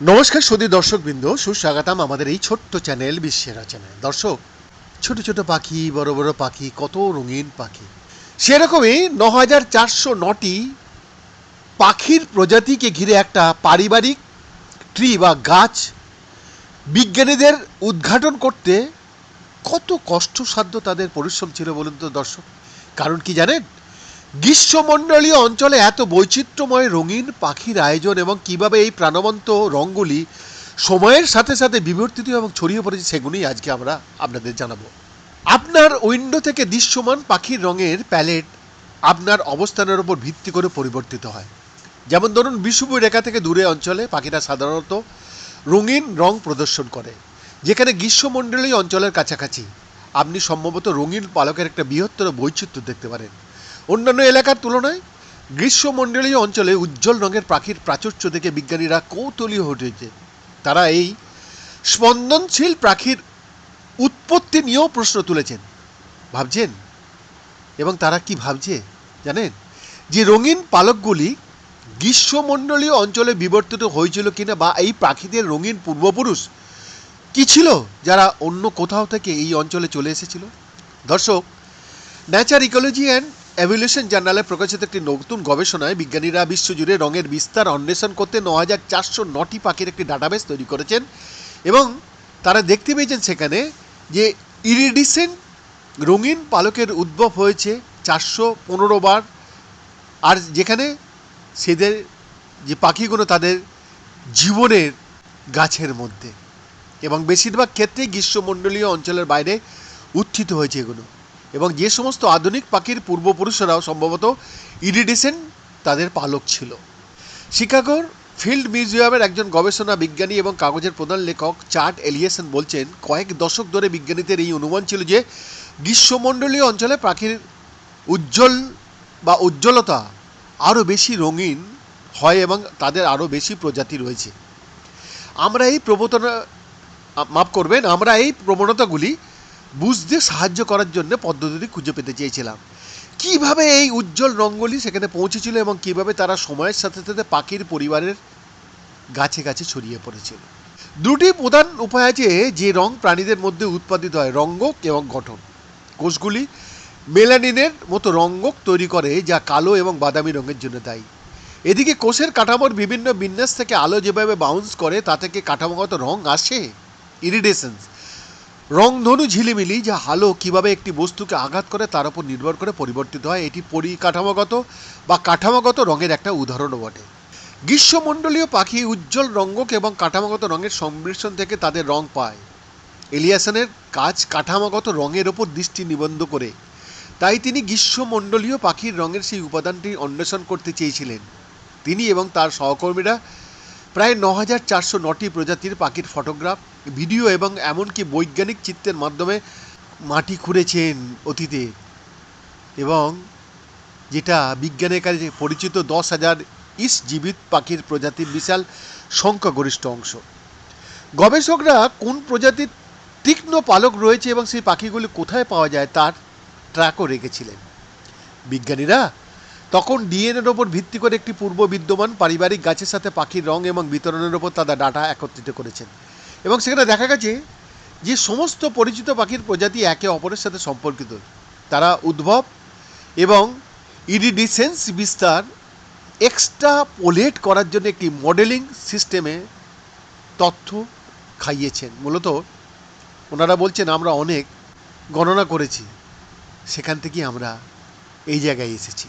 নমস্কার সুদী দর্শকবৃন্দ, সুস্বাগতম আমাদের এই ছোট্ট চ্যানেল বিশ্বের রচনায় দর্শক, ছোট ছোট পাখি, বড় বড় পাখি, কত রঙিন পাখি। সেরকমই ন হাজার চারশো নটি পাখির প্রজাতিকে ঘিরে একটা পারিবারিক ট্রি বা গাছ বিজ্ঞানীদের উদ্ঘাটন করতে কত কষ্টসাধ্য তাদের পরিশ্রম ছিল বলুন তো দর্শক। কারণ কি জানেন? গ্রীষ্মমণ্ডলীয় অঞ্চলে এত বৈচিত্র্যময় রঙিন পাখির আয়োজন এবং কীভাবে এই প্রাণবন্ত রঙগুলি সময়ের সাথে সাথে বিবর্তিত এবং ছড়িয়ে পড়েছে সেগুলোই আজকে আমরা আপনাদের জানাব। আপনার উইন্ডো থেকে দৃশ্যমান পাখির রঙের প্যালেট আপনার অবস্থানের উপর ভিত্তি করে পরিবর্তিত হয়। যেমন ধরুন, বিষুব রেখা থেকে দূরে অঞ্চলে পাখিরা সাধারণত রঙিন রং প্রদর্শন করে। যেখানে গ্রীষ্মমণ্ডলীয় অঞ্চলের কাছাকাছি আপনি সম্ভবত রঙিন পালকের একটা বৃহত্তর বৈচিত্র্য দেখতে পারেন। অন্যান্য এলাকার তুলনায় গ্রীষ্মমণ্ডলীয় অঞ্চলে উজ্জ্বল রঙের পাখির প্রাচুর্য দেখে বিজ্ঞানীরা কৌতূহলী উঠেছে। তারা এই স্পন্দনশীল পাখির উৎপত্তি নিয়েও প্রশ্ন তুলেছেন। ভাবছেন? এবং তারা কি ভাবছে? জানেন? যে রঙিন পালকগুলি গ্রীষ্মমণ্ডলীয় অঞ্চলে বিবর্তিত হয়েছিল কিনা বা এই পাখিদের রঙিন পূর্বপুরুষ কি ছিল যারা অন্য কোথাও থেকে এই অঞ্চলে চলে এসেছিল? দর্শক, ন্যাচার ইকোলজি অ্যান্ড অ্যাভিলেশন জার্নালে প্রকাশিত একটি নতুন গবেষণায় বিজ্ঞানীরা বিশ্বজুড়ে রঙের বিস্তার অন্বেষণ করতে ন হাজার চারশো নটি পাখির একটি ডাটাবেস তৈরি করেছেন এবং তারা দেখতে পেয়েছেন সেখানে যে ইরিডিসেন্ট রঙিন পালকের উদ্ভব হয়েছে চারশো পনেরো বার। আর যেখানে সেদের যে পাখিগুলো তাদের জীবনের গাছের মধ্যে এবং বেশিরভাগ ক্ষেত্রেই গ্রীষ্মমণ্ডলীয় অঞ্চলের বাইরে উত্থিত হয়েছে এগুলো। এবং যে সমস্ত আধুনিক পাখির পূর্বপুরুষরাও সম্ভবত ইরিডিসেন্ট তাদের পালক ছিল। শিকাগোর ফিল্ড মিউজিয়ামের একজন গবেষণা বিজ্ঞানী এবং কাগজের প্রধান লেখক চার্ট এলিয়েসন বলছেন, কয়েক দশক ধরে বিজ্ঞানীদের এই অনুমান ছিল যে গ্রীষ্মমণ্ডলীয় অঞ্চলে পাখির উজ্জ্বল বা উজ্জ্বলতা আরও বেশি রঙিন হয় এবং তাদের আরও বেশি প্রজাতি রয়েছে। আমরা এই প্রবণতা মাফ করবেন, আমরা এই প্রবণতাগুলি বুঝতে সাহায্য করার জন্য পদ্ধতি খুঁজে পেতে চেয়েছিলাম। কীভাবে এই উজ্জ্বল রঙগুলি সেখানে পৌঁছেছিল এবং কীভাবে তারা সময়ের সাথে সাথে পাখির পরিবারের গাছে গাছে ছড়িয়ে পড়েছিল? দুটি প্রধান উপায় আছে যে রং প্রাণীদের মধ্যে উৎপাদিত হয়, রঙ্গক এবং গঠন। কোষগুলি মেলানিনের মতো রঙ্গক তৈরি করে যা কালো এবং বাদামি রঙের জন্য দায়ী। এদিকে কোষের কাঠামোর বিভিন্ন বিন্যাস থেকে আলো যেভাবে বাউন্স করে, তা থেকে কাঠামোগত রং আসে? ইরিডেসেন্স রংধনু ঝিলিমিলি যা হালো কীভাবে একটি বস্তুকে আঘাত করে তার উপর নির্ভর করে পরিবর্তিত হয়, এটি পরিকাঠামোগত বা কাঠামোগত রঙের একটা উদাহরণও বটে। গ্রীষ্মমণ্ডলীয় পাখি উজ্জ্বল রঙ্গক এবং কাঠামোগত রঙের সংমিশ্রণ থেকে তাদের রং পায়। এলিয়াসনের কাজ কাঠামোগত রঙের ওপর দৃষ্টি নিবন্ধ করে। তাই তিনি গ্রীষ্মমণ্ডলীয় পাখির রঙের সেই উপাদানটি অন্বেষণ করতে চেয়েছিলেন। তিনি এবং তার সহকর্মীরা প্রায় ন হাজার চারশো নটি প্রজাতির পাখির ফটোগ্রাফ, ভিডিও এবং এমনকি বৈজ্ঞানিক চিত্রের মাধ্যমে মাটি খুঁড়েছেন অতীতে। এবং যেটা বিজ্ঞানের কাছে পরিচিত দশ হাজার ইস জীবিত পাখির প্রজাতির বিশাল সংখ্যাগরিষ্ঠ অংশ। গবেষকরা কোন প্রজাতির তীক্ষ্ণ পালক রয়েছে এবং সেই পাখিগুলি কোথায় পাওয়া যায় তার ট্র্যাকও রেখেছিলেন। বিজ্ঞানীরা তখন ডিএনএর ওপর ভিত্তি করে একটি পূর্ব বিদ্যমান পারিবারিক গাছের সাথে পাখির রং এবং বিতরণের ওপর তাদের ডাটা একত্রিত করেছেন। এবং সেখানে দেখা গেছে যে সমস্ত পরিচিত পাখির প্রজাতি একে অপরের সাথে সম্পর্কিত। তারা উদ্ভব এবং ইরিডিসেন্স বিস্তার এক্সট্রা পোলেট করার জন্য একটি মডেলিং সিস্টেমে তথ্য খাইয়েছেন। মূলত ওনারা বলছেন, আমরা অনেক গণনা করেছি। সেখান থেকেই আমরা এই জায়গায় এসেছি।